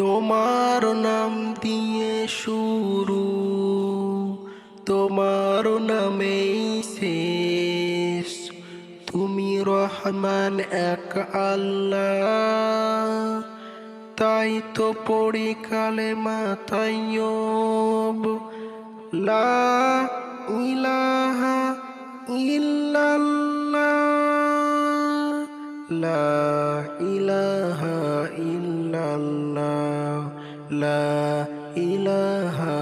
তোমার নাম দিয়ে শুরু, তোমার নামেই শেষ। তুমি রহমান এক আল্লাহ, তাই তো পড়ি কালে মাতাইব লা ইলাহা ইল্লাল্লাহ, লা ইলাহা ইল্লাল্লাহ, লা ইলাহা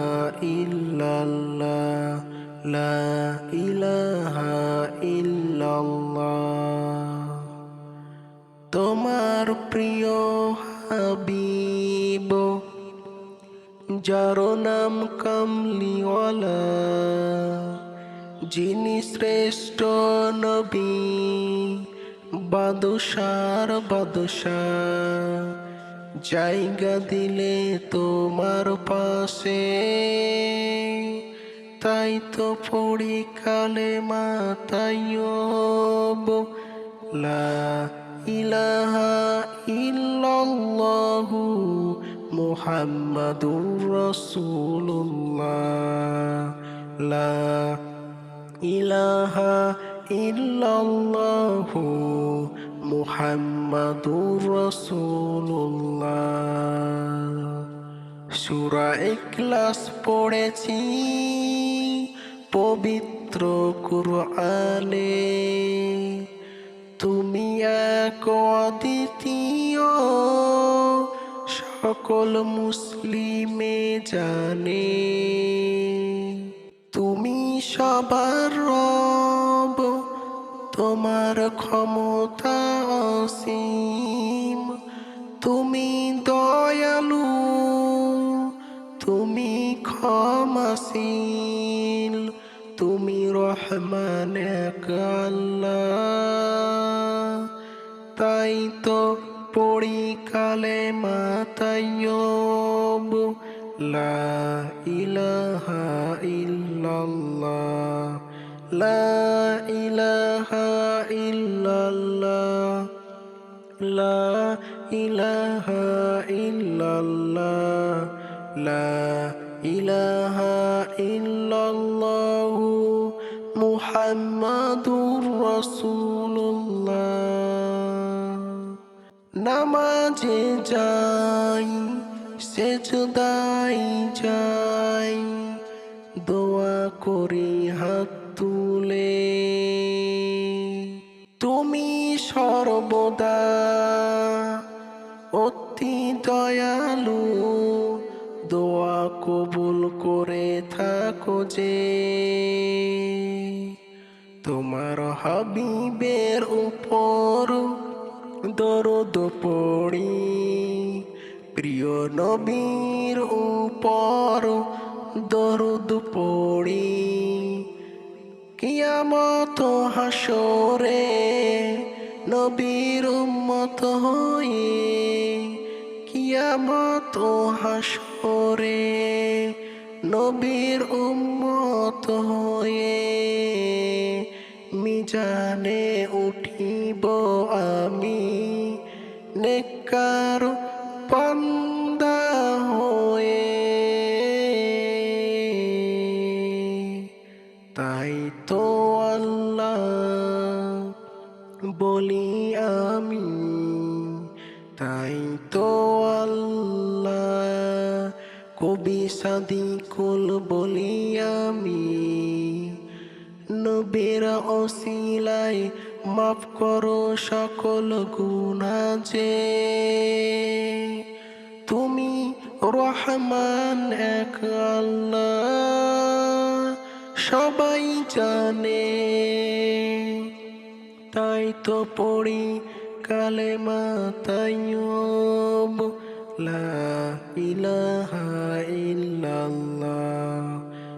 লা ইলাহা তোমার প্রিয় হাবিব, যার নাম কামলিওয়ালা, যিনি শ্রেষ্ঠ নবী, বাদশার বাদশাহ। জায়গা দিলে তোমার পাশে। তাই তো পড়ি কালে মাতাইব লা ইলাহা ইল্লাল্লাহু মুহাম্মাদুর রাসূলুল্লাহ। লা ইলাহা মুহাম্মাদুর রাসূলুল্লাহ। সূরা ইখলাস পড়েছি, পবিত্র কুরআনে। তুমি এক অদ্বিতীয়, সকল মুসলিমে জানে। তুমি সবার রব, তোমার ক্ষমতা অসীম তুমি দয়ালু, তুমি ক্ষমাশীল, তুমি রহমান আল্লাহ তাই তো পড়ি কালে মাতাইব লা ইলাহা ইল্লাল্লাহ, লা ইলাহা লা ইলাহা ইল্লাল্লাহ লা ইলাহা মুহাম্মাদুর রাসূলুল্লাহ। নামাজে যাই সেজদাই যাই দোয়া করি কবুল করে থাকো যে, তোমার হাবিবের উপর দরদ পড়ি, প্রিয় নবীর উপর দরদ পড়ি। কিয়ামত হাসরে নবীর উম্মত হয়ে, কিয়ামত হাসরে নবীর উম্মত হয়ে মিজানে উঠিব আমি। নেকার পান্দা হয়ে তাই তো আল্লাহ বলি আমি। তাই তো আল্লাহ কবি সাদিকুল বলি আমি, নবীর অশিলায় মাফ করো সকল গুণা যে। তুমি রহমান এক আল্লাহ, সবাই জানে। তাই তো পড়ি কালে মাতাইব লা ইলাহা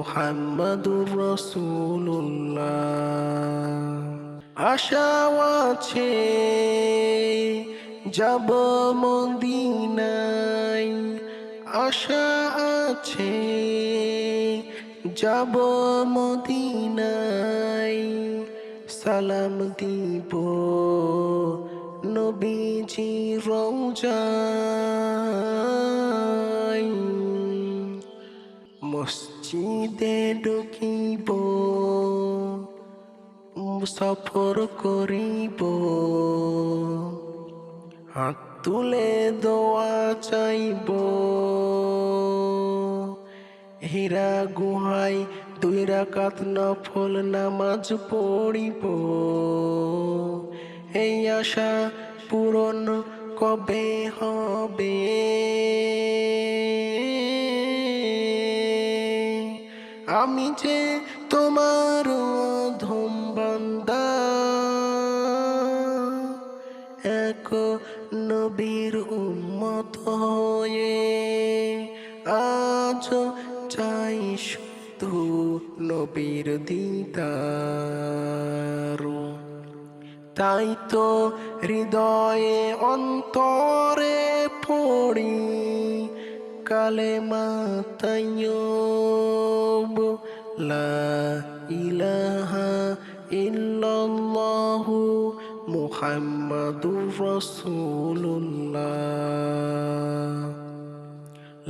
মুহাম্মাদুর রসুল্লাহ আশাও আছে যাব মদিনায়। আশা আছে যাব মদিনায়। সালাম দিব নবীজি রৌজায়। মসজিদে ঢুকিব, সফর করিব। হাত তুলে দোয়া চাইব, হীরা গুহাই দুই রাকাত নফল নামাজ পড়িব। এই আশা পূরণ কবে হবে? আমি যে তোমার ধুম এক নবীর উম্মত হয়ে আজ চাই শুধু নবীর দিদার। তাই তো হৃদয়ে অন্তরে পড়ি কালে মাতায়ব লা ইলাহা ইল্লাল্লাহু মুহাম্মাদুর রাসূলুল্লাহ।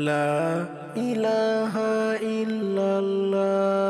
লা ইলাহা ইল্লাল্লাহ।